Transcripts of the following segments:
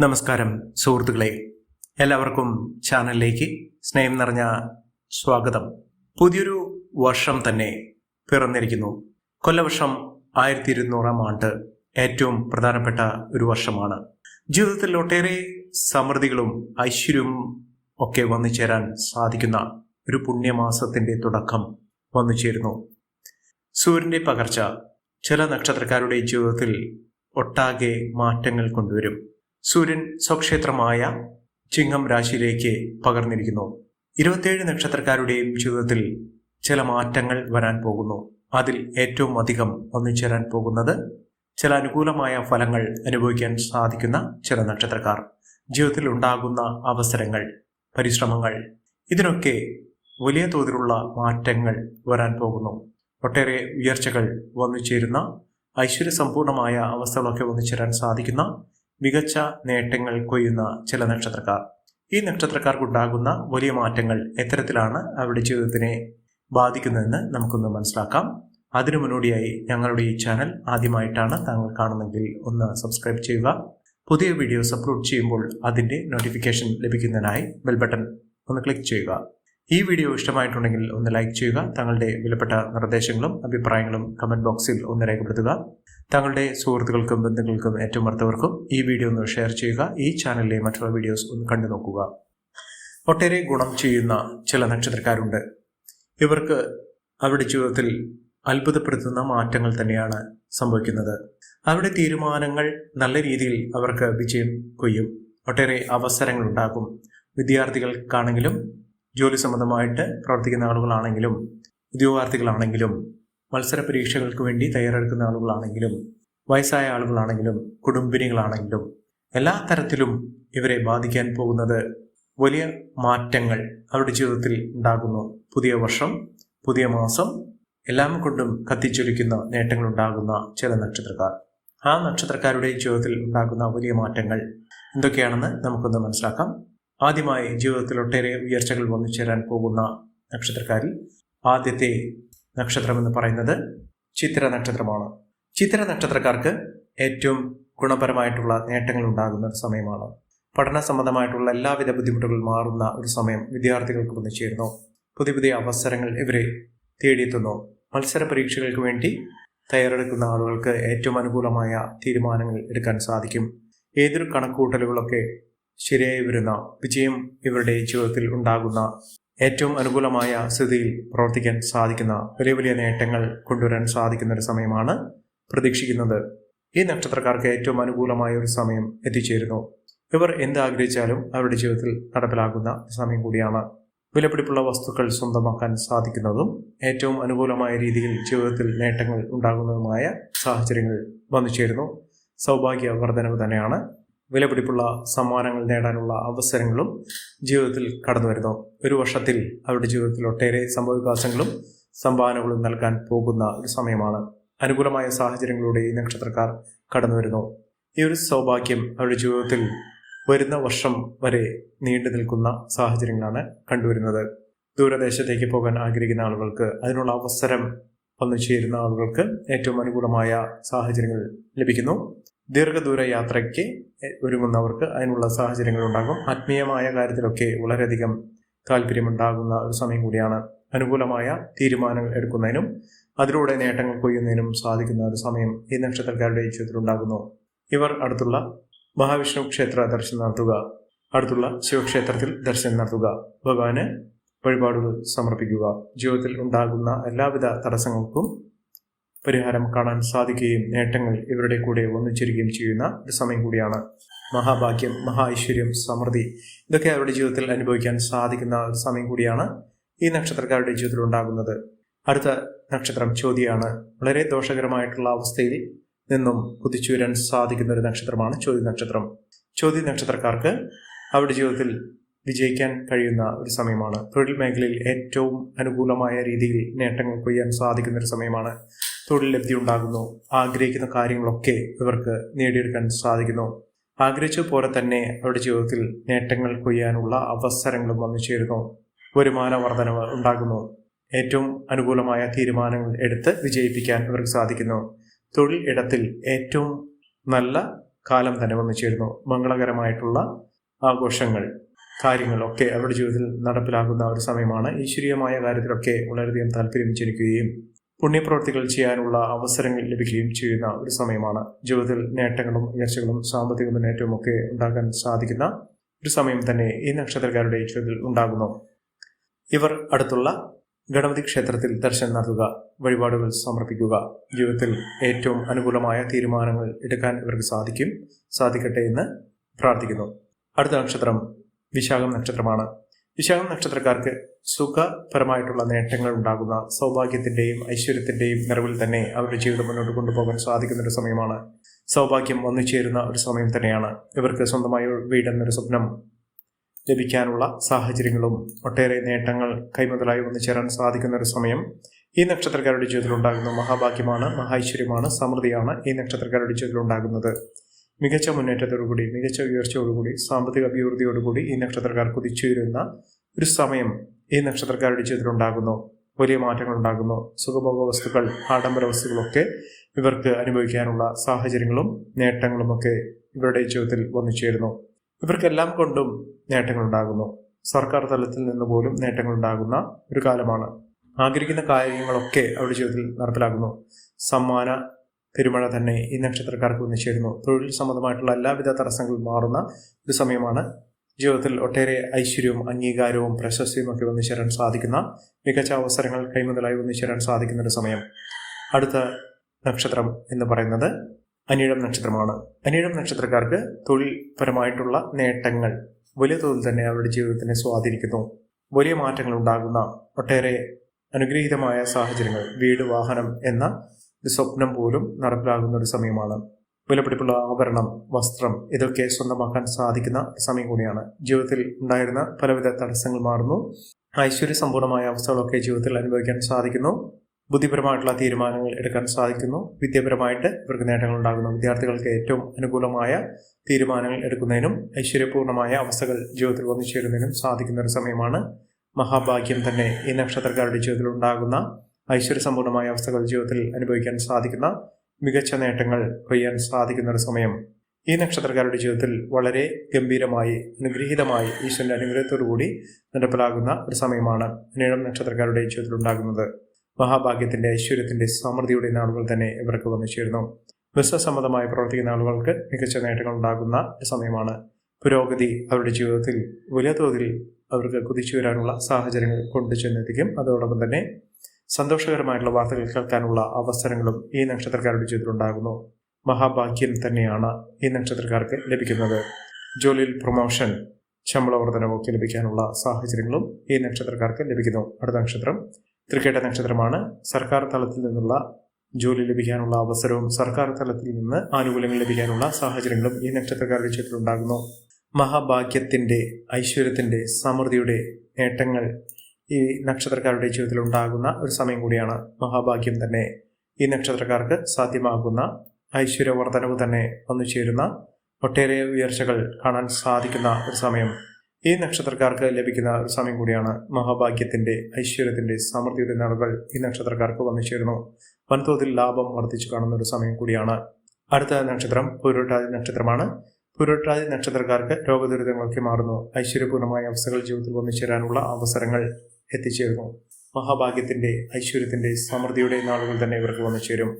നമസ്കാരം സുഹൃത്തുക്കളെ. എല്ലാവർക്കും ചാനലിലേക്ക് സ്നേഹം നിറഞ്ഞ സ്വാഗതം. പുതിയൊരു വർഷം തന്നെ പിറന്നിരിക്കുന്നു. കൊല്ലവർഷം ആയിരത്തി ഇരുന്നൂറാം ആണ്ട് ഏറ്റവും പ്രധാനപ്പെട്ട ഒരു വർഷമാണ്. ജീവിതത്തിൽ ഒട്ടേറെ സമൃദ്ധികളും ഐശ്വര്യവും ഒക്കെ വന്നു ചേരാൻ സാധിക്കുന്ന ഒരു പുണ്യമാസത്തിന്റെ തുടക്കം വന്നു ചേരുന്നു. സൂര്യന്റെ പകർച്ച ചില നക്ഷത്രക്കാരുടെ ജീവിതത്തിൽ ഒട്ടാകെ മാറ്റങ്ങൾ കൊണ്ടുവരും. സൂര്യൻ സ്വക്ഷേത്രമായ ചിങ്ങം രാശിയിലേക്ക് പകർന്നിരിക്കുന്നു. ഇരുപത്തിയേഴ് നക്ഷത്രക്കാരുടെയും ജീവിതത്തിൽ ചില മാറ്റങ്ങൾ വരാൻ പോകുന്നു. അതിൽ ഏറ്റവും അധികം ഒന്നിച്ചേരാൻ പോകുന്നത് ചില അനുകൂലമായ ഫലങ്ങൾ അനുഭവിക്കാൻ സാധിക്കുന്ന ചില നക്ഷത്രക്കാർ. ജീവിതത്തിൽ ഉണ്ടാകുന്ന അവസരങ്ങൾ പരിശ്രമങ്ങൾ ഇതിനൊക്കെ വലിയ തോതിലുള്ള മാറ്റങ്ങൾ വരാൻ പോകുന്നു. ഒട്ടേറെ ഉയർച്ചകൾ വന്നു ചേരുന്ന ഐശ്വര്യസമ്പൂർണമായ അവസ്ഥകളൊക്കെ വന്നു ചേരാൻ സാധിക്കുന്ന മികച്ച നേട്ടങ്ങൾ കൊയ്യുന്ന ചില നക്ഷത്രക്കാർ. ഈ നക്ഷത്രക്കാർക്കുണ്ടാകുന്ന വലിയ മാറ്റങ്ങൾ എത്തരത്തിലാണ് അവരുടെ ജീവിതത്തിനെ ബാധിക്കുന്നതെന്ന് നമുക്കൊന്ന് മനസ്സിലാക്കാം. അതിനു മുന്നോടിയായി ഞങ്ങളുടെ ഈ ചാനൽ ആദ്യമായിട്ടാണ് താങ്കൾ കാണുന്നെങ്കിൽ ഒന്ന് സബ്സ്ക്രൈബ് ചെയ്യുക. പുതിയ വീഡിയോസ് അപ്ലോഡ് ചെയ്യുമ്പോൾ അതിന്റെ നോട്ടിഫിക്കേഷൻ ലഭിക്കുന്നതിനായി ബെൽ ബട്ടൺ ഒന്ന് ക്ലിക്ക് ചെയ്യുക. ഈ വീഡിയോ ഇഷ്ടമായിട്ടുണ്ടെങ്കിൽ ഒന്ന് ലൈക്ക് ചെയ്യുക തങ്ങളുടെ വിലപ്പെട്ട നിർദ്ദേശങ്ങളും അഭിപ്രായങ്ങളും കമന്റ് ബോക്സിൽ ഒന്ന് രേഖപ്പെടുത്തുക. തങ്ങളുടെ സുഹൃത്തുക്കൾക്കും ബന്ധുക്കൾക്കും ഏറ്റവും അടുത്തവർക്കും ഈ വീഡിയോ ഒന്ന് ഷെയർ ചെയ്യുക ഈ ചാനലിലെ മറ്റുള്ള വീഡിയോസ് ഒന്ന് കണ്ടു നോക്കുക. ഒട്ടേറെ ഗുണം ചെയ്യുന്ന ചില നക്ഷത്രക്കാരുണ്ട്. ഇവർക്ക് അവരുടെ ജീവിതത്തിൽ അത്ഭുതപ്പെടുത്തുന്ന മാറ്റങ്ങൾ തന്നെയാണ് സംഭവിക്കുന്നത്. അവരുടെ തീരുമാനങ്ങൾ നല്ല രീതിയിൽ അവർക്ക് വിജയം കൊയ്യും. ഒട്ടേറെ അവസരങ്ങൾ ഉണ്ടാകും. വിദ്യാർത്ഥികൾക്കാണെങ്കിലും ജോലി സംബന്ധമായിട്ട് പ്രവർത്തിക്കുന്ന ആളുകളാണെങ്കിലും ഉദ്യോഗാർത്ഥികളാണെങ്കിലും മത്സര പരീക്ഷകൾക്ക് വേണ്ടി തയ്യാറെടുക്കുന്ന ആളുകളാണെങ്കിലും വയസ്സായ ആളുകളാണെങ്കിലും കുടുംബിനികളാണെങ്കിലും എല്ലാ തരത്തിലും ഇവരെ ബാധിക്കാൻ പോകുന്നത് വലിയ മാറ്റങ്ങൾ അവരുടെ ജീവിതത്തിൽ ഉണ്ടാകുന്നു. പുതിയ വർഷം പുതിയ മാസം എല്ലാം കൊണ്ടും കത്തിച്ചൊലിക്കുന്ന നേട്ടങ്ങൾ ഉണ്ടാകുന്ന ചില നക്ഷത്രക്കാർ. ആ നക്ഷത്രക്കാരുടെ ജീവിതത്തിൽ ഉണ്ടാകുന്ന വലിയ മാറ്റങ്ങൾ എന്തൊക്കെയാണെന്ന് നമുക്കൊന്ന് മനസ്സിലാക്കാം. ആദ്യമായി ജീവിതത്തിൽ ഒട്ടേറെ ഉയർച്ചകൾ വന്നു ചേരാൻ പോകുന്ന നക്ഷത്രക്കാരിൽ ആദ്യത്തെ നക്ഷത്രം എന്ന് പറയുന്നത് ചിത്ര നക്ഷത്രമാണ്. ചിത്ര നക്ഷത്രക്കാർക്ക് ഏറ്റവും ഗുണപരമായിട്ടുള്ള നേട്ടങ്ങൾ ഉണ്ടാകുന്ന ഒരു സമയമാണ്. പഠന സംബന്ധമായിട്ടുള്ള എല്ലാവിധ ബുദ്ധിമുട്ടുകൾ മാറുന്ന ഒരു സമയം വിദ്യാർത്ഥികൾക്ക് വന്നു ചേരുന്നു. പുതിയ പുതിയ അവസരങ്ങൾ ഇവരെ തേടിയെത്തുന്നു. മത്സര പരീക്ഷകൾക്ക് വേണ്ടി തയ്യാറെടുക്കുന്ന ആളുകൾക്ക് ഏറ്റവും അനുകൂലമായ തീരുമാനങ്ങൾ എടുക്കാൻ സാധിക്കും. ഏതൊരു കണക്കുകൂട്ടലുകളൊക്കെ ശരിയായി വരുന്ന വിജയം ഇവരുടെ ജീവിതത്തിൽ ഉണ്ടാകുന്ന ഏറ്റവും അനുകൂലമായ സ്ഥിതിയിൽ പ്രവർത്തിക്കാൻ സാധിക്കുന്ന വലിയ വലിയ നേട്ടങ്ങൾ കൊണ്ടുവരാൻ സാധിക്കുന്ന ഒരു സമയമാണ് പ്രതീക്ഷിക്കുന്നത്. ഈ നക്ഷത്രക്കാർക്ക് ഏറ്റവും അനുകൂലമായ ഒരു സമയം എത്തിച്ചേരുന്നു. ഇവർ എന്ത് ആഗ്രഹിച്ചാലും അവരുടെ ജീവിതത്തിൽ നടപ്പിലാകുന്ന സമയം കൂടിയാണ്. വിലപിടിപ്പുള്ള വസ്തുക്കൾ സ്വന്തമാക്കാൻ സാധിക്കുന്നതും ഏറ്റവും അനുകൂലമായ രീതിയിൽ ജീവിതത്തിൽ നേട്ടങ്ങൾ ഉണ്ടാകുന്നതുമായ സാഹചര്യങ്ങൾ വന്നു ചേരുന്നു സൗഭാഗ്യ വർധനവ് തന്നെയാണ്. വിലപിടിപ്പുള്ള സമ്മാനങ്ങൾ നേടാനുള്ള അവസരങ്ങളും ജീവിതത്തിൽ കടന്നു വരുന്നു. ഒരു വർഷത്തിൽ അവരുടെ ജീവിതത്തിൽ ഒട്ടേറെ സംഭവവികാസങ്ങളും സംഭാവനകളും നൽകാൻ പോകുന്ന ഒരു സമയമാണ്. അനുകൂലമായ സാഹചര്യങ്ങളിലൂടെ ഈ നക്ഷത്രക്കാർ കടന്നു വരുന്നു. ഈ ഒരു സൗഭാഗ്യം അവരുടെ ജീവിതത്തിൽ വരുന്ന വർഷം വരെ നീണ്ടു നിൽക്കുന്ന സാഹചര്യങ്ങളാണ് കണ്ടുവരുന്നത്. ദൂരദേശത്തേക്ക് പോകാൻ ആഗ്രഹിക്കുന്ന ആളുകൾക്ക് അതിനുള്ള അവസരം വന്നു ചേരുന്ന ആളുകൾക്ക് ഏറ്റവും അനുകൂലമായ സാഹചര്യങ്ങൾ ലഭിക്കുന്നു. ദീർഘദൂര യാത്രയ്ക്ക് ഒരുങ്ങുന്നവർക്ക് അതിനുള്ള സാഹചര്യങ്ങൾ ഉണ്ടാകും ആത്മീയമായ കാര്യത്തിലൊക്കെ വളരെയധികം താല്പര്യമുണ്ടാകുന്ന ഒരു സമയം കൂടിയാണ് അനുകൂലമായ തീരുമാനങ്ങൾ എടുക്കുന്നതിനും അതിലൂടെ നേട്ടങ്ങൾ കൊയ്യുന്നതിനും സാധിക്കുന്ന ഒരു സമയം ഈ നക്ഷത്രക്കാരുടെ ജീവിതത്തിൽ ഉണ്ടാകുന്നു. ഇവർ അടുത്തുള്ള മഹാവിഷ്ണു ക്ഷേത്ര ദർശനം നടത്തുക അടുത്തുള്ള ശിവക്ഷേത്രത്തിൽ ദർശനം നടത്തുക ഭഗവാന് വഴിപാടുകൾ സമർപ്പിക്കുക. ജീവിതത്തിൽ ഉണ്ടാകുന്ന എല്ലാവിധ തടസ്സങ്ങൾക്കും പരിഹാരം കാണാൻ സാധിക്കുകയും നേട്ടങ്ങൾ ഇവരുടെ കൂടെ ഒന്നിച്ചിരിക്കുകയും ചെയ്യുന്ന ഒരു സമയം കൂടിയാണ്. മഹാഭാഗ്യം മഹാ ഐശ്വര്യം സമൃദ്ധി ഇതൊക്കെ അവരുടെ ജീവിതത്തിൽ അനുഭവിക്കാൻ സാധിക്കുന്ന ഒരു സമയം കൂടിയാണ് ഈ നക്ഷത്രക്കാരുടെ ജീവിതത്തിൽ ഉണ്ടാകുന്നത്. അടുത്ത നക്ഷത്രം ചോതിയാണ് വളരെ ദോഷകരമായിട്ടുള്ള അവസ്ഥയിൽ നിന്നും കുതിച്ചു വരാൻ സാധിക്കുന്ന ഒരു നക്ഷത്രമാണ് ചോദ്യ നക്ഷത്രം. ചോദ്യ നക്ഷത്രക്കാർക്ക് അവരുടെ ജീവിതത്തിൽ വിജയിക്കാൻ കഴിയുന്ന ഒരു സമയമാണ്. തൊഴിൽ മേഖലയിൽ ഏറ്റവും അനുകൂലമായ രീതിയിൽ നേട്ടങ്ങൾ കൊയ്യാൻ സാധിക്കുന്ന ഒരു സമയമാണ്. തൊഴിൽ ലബ്ധി ഉണ്ടാകുന്നു. ആഗ്രഹിക്കുന്ന കാര്യങ്ങളൊക്കെ ഇവർക്ക് നേടിയെടുക്കാൻ സാധിക്കുന്നു. ആഗ്രഹിച്ച പോലെ തന്നെ അവരുടെ ജീവിതത്തിൽ നേട്ടങ്ങൾ കൊയ്യാനുള്ള അവസരങ്ങളും വന്നു ചേരുന്നു. വരുമാന വർധനവ് ഉണ്ടാകുന്നു. ഏറ്റവും അനുകൂലമായ തീരുമാനങ്ങൾ എടുത്ത് വിജയിപ്പിക്കാൻ ഇവർക്ക് സാധിക്കുന്നു. തൊഴിൽ ഇടത്തിൽ ഏറ്റവും നല്ല കാലം തന്നെ വന്നു ചേരുന്നു. മംഗളകരമായിട്ടുള്ള ആഘോഷങ്ങൾ. കാര്യങ്ങളൊക്കെ അവരുടെ ജീവിതത്തിൽ നടപ്പിലാകുന്ന ഒരു സമയമാണ്. ഈശ്വരീയമായ കാര്യത്തിലൊക്കെ വളരെയധികം താല്പര്യം ജനിക്കുകയും പുണ്യപ്രവർത്തികൾ ചെയ്യാനുള്ള അവസരങ്ങൾ ലഭിക്കുകയും ചെയ്യുന്ന ഒരു സമയമാണ്. ജീവിതത്തിൽ നേട്ടങ്ങളും ഉയർച്ചകളും സാമ്പത്തിക മുന്നേറ്റവും ഒക്കെ ഉണ്ടാക്കാൻ സാധിക്കുന്ന ഒരു സമയം തന്നെ ഈ നക്ഷത്രക്കാരുടെ ജീവിതത്തിൽ ഉണ്ടാകുന്നു. ഇവർ അടുത്തുള്ള ഗണപതി ക്ഷേത്രത്തിൽ ദർശനം നടത്തുക വഴിപാടുകൾ സമർപ്പിക്കുക. ജീവിതത്തിൽ ഏറ്റവും അനുകൂലമായ തീരുമാനങ്ങൾ എടുക്കാൻ ഇവർക്ക് സാധിക്കും സാധിക്കട്ടെ എന്ന് പ്രാർത്ഥിക്കുന്നു. അടുത്ത നക്ഷത്രം വിശാഖം നക്ഷത്രമാണ്. വിശാഖം നക്ഷത്രക്കാർക്ക് സുഖപരമായിട്ടുള്ള നേട്ടങ്ങൾ ഉണ്ടാകുന്ന സൗഭാഗ്യത്തിന്റെയും ഐശ്വര്യത്തിന്റെയും നിറവിൽ തന്നെ അവരുടെ ജീവിതം മുന്നോട്ട് കൊണ്ടുപോകാൻ സാധിക്കുന്ന ഒരു സമയമാണ്. സൗഭാഗ്യം വന്നു ചേരുന്ന ഒരു സമയം തന്നെയാണ്. ഇവർക്ക് സ്വന്തമായി വീടെന്നൊരു സ്വപ്നം ലഭിക്കാനുള്ള സാഹചര്യങ്ങളും ഒട്ടേറെ നേട്ടങ്ങൾ കൈമുതലായി വന്നു ചേരാൻ സാധിക്കുന്ന ഒരു സമയം ഈ നക്ഷത്രക്കാരുടെ ജീവിതത്തിൽ ഉണ്ടാകുന്ന മഹാഭാഗ്യമാണ് മഹൈശ്വര്യമാണ് സമൃദ്ധിയാണ് ഈ നക്ഷത്രക്കാരുടെ ജീവിതത്തിൽ ഉണ്ടാകുന്നത്. മികച്ച മുന്നേറ്റത്തോടുകൂടി മികച്ച ഉയർച്ചയോടുകൂടി സാമ്പത്തിക അഭിവൃദ്ധിയോടുകൂടി ഈ നക്ഷത്രക്കാർ കുതിച്ചുയരുന്ന ഒരു സമയം ഈ നക്ഷത്രക്കാരുടെ ജീവിതത്തിൽ ഉണ്ടാകുന്നു. വലിയ മാറ്റങ്ങൾ ഉണ്ടാകുന്നു. സുഖഭോഗ വസ്തുക്കൾ ആഡംബര വസ്തുക്കളൊക്കെ ഇവർക്ക് അനുഭവിക്കാനുള്ള സാഹചര്യങ്ങളും നേട്ടങ്ങളും ഒക്കെ ഇവരുടെ ജീവിതത്തിൽ വന്നു ചേരുന്നു. ഇവർക്കെല്ലാം കൊണ്ടും നേട്ടങ്ങൾ ഉണ്ടാകുന്നു. സർക്കാർ തലത്തിൽ നിന്ന് പോലും നേട്ടങ്ങൾ ഉണ്ടാകുന്ന ഒരു കാലമാണ്. ആഗ്രഹിക്കുന്ന കാര്യങ്ങളൊക്കെ അവരുടെ ജീവിതത്തിൽ നടപ്പിലാക്കുന്നു സമ്മാന പെരുമഴ തന്നെ ഈ നക്ഷത്രക്കാർക്ക് വന്നു ചേരുന്നു. തൊഴിൽ സംബന്ധമായിട്ടുള്ള എല്ലാവിധ തടസ്സങ്ങളും മാറുന്ന ഒരു സമയമാണ് ജീവിതത്തിൽ ഒട്ടേറെ ഐശ്വര്യവും അംഗീകാരവും പ്രശസ്തിയും ഒക്കെ വന്നു ചേരാൻ സാധിക്കുന്ന മികച്ച അവസരങ്ങൾ കൈമുതലായി വന്നു ചേരാൻ സാധിക്കുന്ന ഒരു സമയം. അടുത്ത നക്ഷത്രം എന്ന് പറയുന്നത് അനിഴം നക്ഷത്രമാണ്. അനിഴം നക്ഷത്രക്കാർക്ക് തൊഴിൽപരമായിട്ടുള്ള നേട്ടങ്ങൾ വലിയ തോതിൽ തന്നെ അവരുടെ ജീവിതത്തിനെ സ്വാധീനിക്കുന്നു. വലിയ മാറ്റങ്ങൾ ഉണ്ടാകുന്ന ഒട്ടേറെ അനുഗ്രഹീതമായ സാഹചര്യങ്ങൾ വീട് വാഹനം എന്ന സ്വപ്നം പോലും നടപ്പിലാകുന്ന ഒരു സമയമാണ്. വിലപിടിപ്പുള്ള ആഭരണം വസ്ത്രം ഇതൊക്കെ സ്വന്തമാക്കാൻ സാധിക്കുന്ന സമയം കൂടിയാണ്. ജീവിതത്തിൽ ഉണ്ടായിരുന്ന പലവിധ തടസ്സങ്ങൾ മാറുന്നു. ഐശ്വര്യ സമ്പൂർണമായ അവസ്ഥകളൊക്കെ ജീവിതത്തിൽ അനുഭവിക്കാൻ സാധിക്കുന്നു. ബുദ്ധിപരമായിട്ടുള്ള തീരുമാനങ്ങൾ എടുക്കാൻ സാധിക്കുന്നു. വിദ്യാപരമായിട്ട് ഇവർക്ക് നേട്ടങ്ങൾ ഉണ്ടാകുന്നു. വിദ്യാർത്ഥികൾക്ക് ഏറ്റവും അനുകൂലമായ തീരുമാനങ്ങൾ എടുക്കുന്നതിനും ഐശ്വര്യപൂർണമായ അവസ്ഥകൾ ജീവിതത്തിൽ വന്നു ചേരുന്നതിനും സാധിക്കുന്ന ഒരു സമയമാണ്. മഹാഭാഗ്യം തന്നെ ഈ നക്ഷത്രക്കാരുടെ ജീവിതത്തിൽ ഉണ്ടാകുന്ന ഐശ്വര്യസമ്പൂർണമായ അവസ്ഥകൾ ജീവിതത്തിൽ അനുഭവിക്കാൻ സാധിക്കുന്ന മികച്ച നേട്ടങ്ങൾ കൊയ്യാൻ സാധിക്കുന്ന ഒരു സമയം. ഈ നക്ഷത്രക്കാരുടെ ജീവിതത്തിൽ വളരെ ഗംഭീരമായി അനുഗ്രഹീതമായി ഈശ്വരന്റെ അനുഗ്രഹത്തോടുകൂടി നടപ്പിലാകുന്ന ഒരു സമയമാണ് നീളം നക്ഷത്രക്കാരുടെ ജീവിതത്തിൽ ഉണ്ടാകുന്നത്. മഹാഭാഗ്യത്തിന്റെ ഐശ്വര്യത്തിന്റെ സമൃദ്ധിയുടെ നാളുകൾ തന്നെ ഇവർക്ക് വന്നു ചേരുന്നു. ബിസിനസ് സംബന്ധമായി പ്രവർത്തിക്കുന്ന ആളുകൾക്ക് മികച്ച നേട്ടങ്ങൾ ഉണ്ടാകുന്ന ഒരു സമയമാണ്. പുരോഗതി അവരുടെ ജീവിതത്തിൽ വലിയ തോതിൽ അവർക്ക് കുതിച്ചു വരാനുള്ള സാഹചര്യങ്ങൾ കൊണ്ടുചെന്നെത്തിക്കും. അതോടൊപ്പം തന്നെ സന്തോഷകരമായിട്ടുള്ള വാർത്തകൾ കേൾക്കാനുള്ള അവസരങ്ങളും ഈ നക്ഷത്രക്കാരുടെ ജീവിതത്തിൽ ഉണ്ടാകുന്നു മഹാഭാഗ്യം തന്നെയാണ് ഈ നക്ഷത്രക്കാർക്ക് ലഭിക്കുന്നത്. ജോലിയിൽ പ്രൊമോഷൻ ശമ്പള വർധനവൊക്കെ ലഭിക്കാനുള്ള സാഹചര്യങ്ങളും ഈ നക്ഷത്രക്കാർക്ക് ലഭിക്കുന്നു. അടുത്ത നക്ഷത്രം തൃക്കേട്ട നക്ഷത്രമാണ്. സർക്കാർ തലത്തിൽ നിന്നുള്ള ജോലി ലഭിക്കാനുള്ള അവസരവും സർക്കാർ തലത്തിൽ നിന്ന് ആനുകൂല്യങ്ങൾ ലഭിക്കാനുള്ള സാഹചര്യങ്ങളും ഈ നക്ഷത്രക്കാരുടെ ജീവിതത്തിൽ ഉണ്ടാകുന്നു മഹാഭാഗ്യത്തിന്റെ ഐശ്വര്യത്തിന്റെ സമൃദ്ധിയുടെ നേട്ടങ്ങൾ ഈ നക്ഷത്രക്കാരുടെ ജീവിതത്തിൽ ഉണ്ടാകുന്ന ഒരു സമയം കൂടിയാണ് മഹാഭാഗ്യം തന്നെ. ഈ നക്ഷത്രക്കാർക്ക് സാധ്യമാകുന്ന ഐശ്വര്യവർദ്ധനവ് തന്നെ വന്നു ചേരുന്ന ഒട്ടേറെ ഉയർച്ചകൾ കാണാൻ സാധിക്കുന്ന ഒരു സമയം. ഈ നക്ഷത്രക്കാർക്ക് ലഭിക്കുന്ന ഒരു സമയം കൂടിയാണ് മഹാഭാഗ്യത്തിന്റെ ഐശ്വര്യത്തിന്റെ സമൃദ്ധിയുടെ നാളുകൾ ഈ നക്ഷത്രക്കാർക്ക് വന്നു ചേരുന്നു. വൻതോതിൽ ലാഭം വർദ്ധിച്ചു കാണുന്ന ഒരു സമയം കൂടിയാണ്. അടുത്ത നക്ഷത്രം പൂരോട്ടാതി നക്ഷത്രമാണ്. പൂരോട്ടാതി നക്ഷത്രക്കാർക്ക് രോഗദുരിതങ്ങളൊക്കെ മാറുന്നു. ഐശ്വര്യപൂർണമായ അവസ്ഥകൾ ജീവിതത്തിൽ വന്നു ചേരാനുള്ള അവസരങ്ങൾ എത്തിച്ചേരുന്നു മഹാഭാഗ്യത്തിന്റെ ഐശ്വര്യത്തിന്റെ സമൃദ്ധിയുടെ നാളുകൾ തന്നെ ഇവർക്ക് വന്നു ചേരും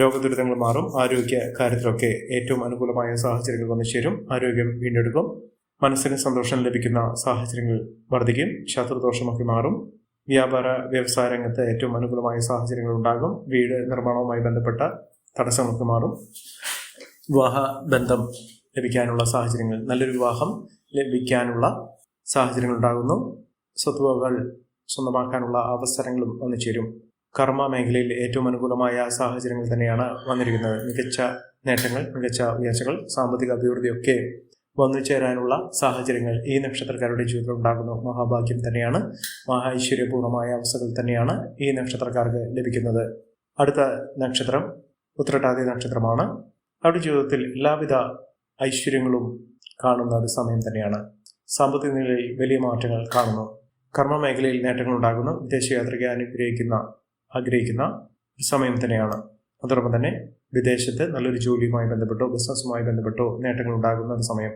രോഗദുരിതങ്ങൾ മാറും ആരോഗ്യ കാര്യത്തിലൊക്കെ ഏറ്റവും അനുകൂലമായ സാഹചര്യങ്ങൾ വന്നു ചേരും ആരോഗ്യം വീണ്ടെടുക്കും മനസ്സിന് സന്തോഷം ലഭിക്കുന്ന സാഹചര്യങ്ങൾ വർദ്ധിക്കും ശത്രുദോഷമൊക്കെ മാറും. വ്യാപാര വ്യവസായ രംഗത്ത് ഏറ്റവും അനുകൂലമായ സാഹചര്യങ്ങൾ ഉണ്ടാകും വീട് നിർമ്മാണവുമായി ബന്ധപ്പെട്ട തടസ്സങ്ങൾക്ക് മാറും. വിവാഹ ബന്ധം ലഭിക്കാനുള്ള സാഹചര്യങ്ങൾ നല്ലൊരു വിവാഹം ലഭിക്കാനുള്ള സാഹചര്യങ്ങൾ ഉണ്ടാകുന്നു. സ്വത്തുവകൾ സ്വന്തമാക്കാനുള്ള അവസരങ്ങളും വന്നു ചേരും. കർമ്മ മേഖലയിൽ ഏറ്റവും അനുകൂലമായ സാഹചര്യങ്ങൾ തന്നെയാണ് വന്നിരിക്കുന്നത്. മികച്ച നേട്ടങ്ങൾ മികച്ച ഉയർച്ചകൾ സാമ്പത്തിക അഭിവൃദ്ധിയൊക്കെ വന്നു ചേരാനുള്ള സാഹചര്യങ്ങൾ ഈ നക്ഷത്രക്കാരുടെ ജീവിതത്തിൽ ഉണ്ടാകുന്നു. മഹാഭാഗ്യം തന്നെയാണ്. മഹാ ഐശ്വര്യപൂർണമായ അവസ്ഥകൾ തന്നെയാണ് ഈ നക്ഷത്രക്കാർക്ക് ലഭിക്കുന്നത്. അടുത്ത നക്ഷത്രം ഉത്രട്ടാതി നക്ഷത്രമാണ്. അവരുടെ ജീവിതത്തിൽ എല്ലാവിധ ഐശ്വര്യങ്ങളും കാണുന്ന ഒരു സമയം തന്നെയാണ്. സാമ്പത്തിക നിലയിൽ വലിയ മാറ്റങ്ങൾ കാണുന്നു. കർമ്മ മേഖലയിൽ നേട്ടങ്ങൾ ഉണ്ടാകുന്നു വിദേശയാത്രയ്ക്ക് അനുഗ്രഹിക്കുന്ന ആഗ്രഹിക്കുന്ന സമയം തന്നെയാണ്. അതോടൊപ്പം തന്നെ വിദേശത്ത് നല്ലൊരു ജോലിയുമായി ബന്ധപ്പെട്ടോ ബിസിനസ്സുമായി ബന്ധപ്പെട്ടോ നേട്ടങ്ങൾ ഉണ്ടാകുന്ന ഒരു സമയം.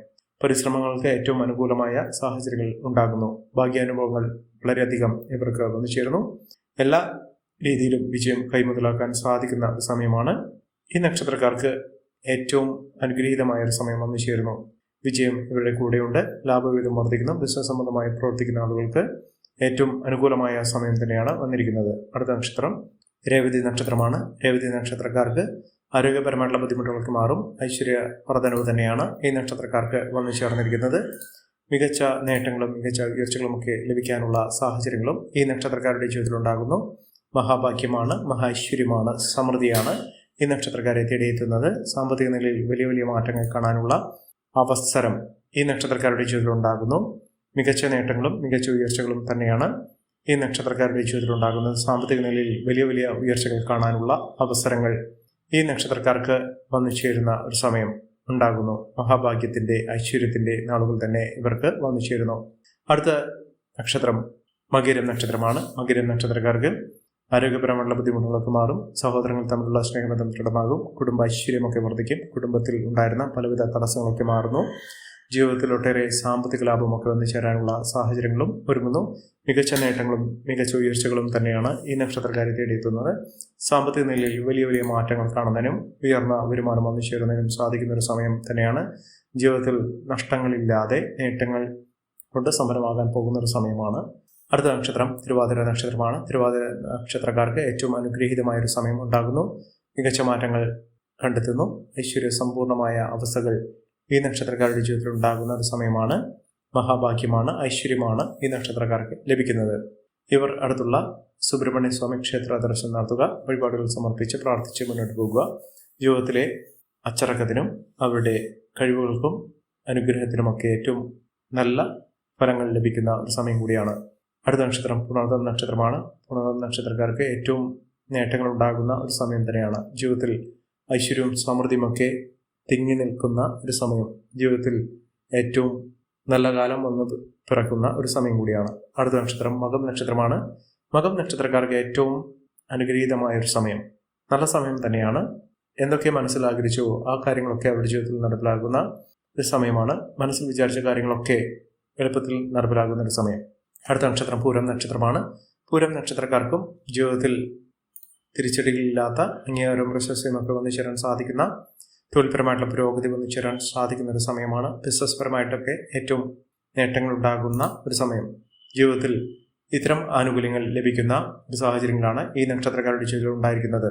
പരിശ്രമങ്ങൾക്ക് ഏറ്റവും അനുകൂലമായ സാഹചര്യങ്ങൾ ഉണ്ടാകുന്നു. ഭാഗ്യാനുഭവങ്ങൾ വളരെയധികം ഇവർക്ക് വന്നു ചേരുന്നു. എല്ലാ രീതിയിലും വിജയം കൈമുതലാക്കാൻ സാധിക്കുന്ന ഒരു സമയമാണ്. ഈ നക്ഷത്രക്കാർക്ക് ഏറ്റവും അനുഗ്രഹീതമായ ഒരു സമയം വന്നു ചേരുന്നു. വിജയം ഇവരുടെ കൂടെയുണ്ട്. ലാഭവിഹിതം വർദ്ധിക്കുന്ന ബിസിനസ് സംബന്ധമായി പ്രവർത്തിക്കുന്ന ആളുകൾക്ക് ഏറ്റവും അനുകൂലമായ സമയം തന്നെയാണ് വന്നിരിക്കുന്നത്. അടുത്ത നക്ഷത്രം രേവതി നക്ഷത്രമാണ്. രേവതി നക്ഷത്രക്കാർക്ക് ആരോഗ്യപരമായിട്ടുള്ള ബുദ്ധിമുട്ടുകൾക്ക് മാറും. ഐശ്വര്യ വർധനവ് തന്നെയാണ് ഈ നക്ഷത്രക്കാർക്ക് വന്നു ചേർന്നിരിക്കുന്നത്. മികച്ച നേട്ടങ്ങളും മികച്ച ഉയർച്ചകളും ഒക്കെ ലഭിക്കാനുള്ള സാഹചര്യങ്ങളും ഈ നക്ഷത്രക്കാരുടെ ജീവിതത്തിൽ ഉണ്ടാകുന്നു. മഹാഭാഗ്യമാണ് മഹാഐശ്വര്യമാണ് സമൃദ്ധിയാണ് ഈ നക്ഷത്രക്കാരെ തേടിയെത്തുന്നത്. സാമ്പത്തിക നിലയിൽ വലിയ വലിയ മാറ്റങ്ങൾ കാണാനുള്ള അവസരം ഈ നക്ഷത്രക്കാരുടെ ജീവിതത്തിൽ ഉണ്ടാകുന്നു. മികച്ച നേട്ടങ്ങളും മികച്ച ഉയർച്ചകളും തന്നെയാണ് ഈ നക്ഷത്രക്കാരുടെ ജീവിതത്തിൽ ഉണ്ടാകുന്നത്. സാമ്പത്തിക നിലയിൽ വലിയ വലിയ ഉയർച്ചകൾ കാണാനുള്ള അവസരങ്ങൾ ഈ നക്ഷത്രക്കാർക്ക് വന്നു ചേരുന്ന ഒരു സമയം ഉണ്ടാകുന്നു. മഹാഭാഗ്യത്തിന്റെ ഐശ്വര്യത്തിന്റെ നാളുകൾ തന്നെ ഇവർക്ക് വന്നു ചേരുന്നു. അടുത്ത നക്ഷത്രം മകരം നക്ഷത്രമാണ്. മകരം നക്ഷത്രക്കാർക്ക് ആരോഗ്യപരമായുള്ള ബുദ്ധിമുട്ടുകളൊക്കെ മാറും. സഹോദരങ്ങൾ തമ്മിലുള്ള സ്നേഹബന്ധം ദൃഢമാകും. കുടുംബ ഐശ്വര്യമൊക്കെ വർദ്ധിക്കും. കുടുംബത്തിൽ ഉണ്ടായിരുന്ന പലവിധ തടസ്സങ്ങളൊക്കെ മാറുന്നു. ജീവിതത്തിൽ ഒട്ടേറെ സാമ്പത്തിക ലാഭമൊക്കെ വന്നു ചേരാനുള്ള സാഹചര്യങ്ങളും ഒരുങ്ങുന്നു. മികച്ച നേട്ടങ്ങളും മികച്ച ഉയർച്ചകളും തന്നെയാണ് ഈ നക്ഷത്രക്കാരെ തേടിയെത്തുന്നത്. സാമ്പത്തിക നിലയിൽ വലിയ വലിയ മാറ്റങ്ങൾ കാണുന്നതിനും ഉയർന്ന വരുമാനം വന്നു ചേരുന്നതിനും സാധിക്കുന്ന ഒരു സമയം തന്നെയാണ്. ജീവിതത്തിൽ നഷ്ടങ്ങളില്ലാതെ നേട്ടങ്ങൾ കൊണ്ട് സമരമാകാൻ പോകുന്ന ഒരു സമയമാണ്. അടുത്ത നക്ഷത്രം തിരുവാതിര നക്ഷത്രമാണ്. തിരുവാതിര നക്ഷത്രക്കാർക്ക് ഏറ്റവും അനുഗ്രഹീതമായ ഒരു സമയം ഉണ്ടാകുന്നു. മികച്ച മാറ്റങ്ങൾ കണ്ടെത്തുന്നു. ഐശ്വര്യ സമ്പൂർണമായ അവസ്ഥകൾ ഈ നക്ഷത്രക്കാരുടെ ജീവിതത്തിൽ ഉണ്ടാകുന്ന ഒരു സമയമാണ്. മഹാഭാഗ്യമാണ് ഐശ്വര്യമാണ് ഈ നക്ഷത്രക്കാർക്ക് ലഭിക്കുന്നത്. ഇവർ അടുത്തുള്ള സുബ്രഹ്മണ്യ സ്വാമി ക്ഷേത്ര ദർശനം നടത്തുക. വഴിപാടുകൾ സമർപ്പിച്ച് പ്രാർത്ഥിച്ച് മുന്നോട്ട് പോകുക. ജീവിതത്തിലെ അച്ചടക്കത്തിനും അവരുടെ കഴിവുകൾക്കും അനുഗ്രഹത്തിനുമൊക്കെ ഏറ്റവും നല്ല ഫലങ്ങൾ ലഭിക്കുന്ന ഒരു സമയം കൂടിയാണ്. അടുത്ത നക്ഷത്രം പുണർതം നക്ഷത്രമാണ്. പുണർതം നക്ഷത്രക്കാർക്ക് ഏറ്റവും നേട്ടങ്ങൾ ഉണ്ടാകുന്ന ഒരു സമയം തന്നെയാണ് ജീവിതത്തിൽ ഐശ്വര്യവും സമൃദ്ധിയുമൊക്കെ തിങ്ങി നിൽക്കുന്ന ഒരു സമയം. ജീവിതത്തിൽ ഏറ്റവും നല്ല കാലം വന്ന് പിറക്കുന്ന ഒരു സമയം കൂടിയാണ്. അടുത്ത നക്ഷത്രം മകം നക്ഷത്രമാണ്. മകം നക്ഷത്രക്കാർക്ക് ഏറ്റവും അനുഗ്രഹീതമായ ഒരു സമയം. നല്ല സമയം തന്നെയാണ്. എന്തൊക്കെ മനസ്സിൽ ആഗ്രഹിച്ചുവോ ആ കാര്യങ്ങളൊക്കെ അവരുടെ ജീവിതത്തിൽ നടപ്പിലാകുന്ന ഒരു സമയമാണ്. മനസ്സിൽ വിചാരിച്ച കാര്യങ്ങളൊക്കെ എളുപ്പത്തിൽ നടപ്പിലാകുന്ന ഒരു സമയം. അടുത്ത നക്ഷത്രം പൂരം നക്ഷത്രമാണ്. പൂരം നക്ഷത്രക്കാർക്കും ജീവിതത്തിൽ തിരിച്ചടികളില്ലാത്ത അംഗീകാരവും പ്രശസ്തിയും വന്നു ചേരാൻ സാധിക്കുന്ന തൊഴിൽപരമായിട്ടുള്ള പുരോഗതി വന്നു ചേരാൻ സാധിക്കുന്ന ഒരു സമയമാണ്. ബിസിനസ് പരമായിട്ടൊക്കെ ഏറ്റവും നേട്ടങ്ങൾ ഉണ്ടാകുന്ന ഒരു സമയം. ജീവിതത്തിൽ ഇത്തരം ആനുകൂല്യങ്ങൾ ലഭിക്കുന്ന ഒരു സാഹചര്യങ്ങളാണ് ഈ നക്ഷത്രക്കാരുടെ ജീവിതത്തിൽ ഉണ്ടായിരിക്കുന്നത്.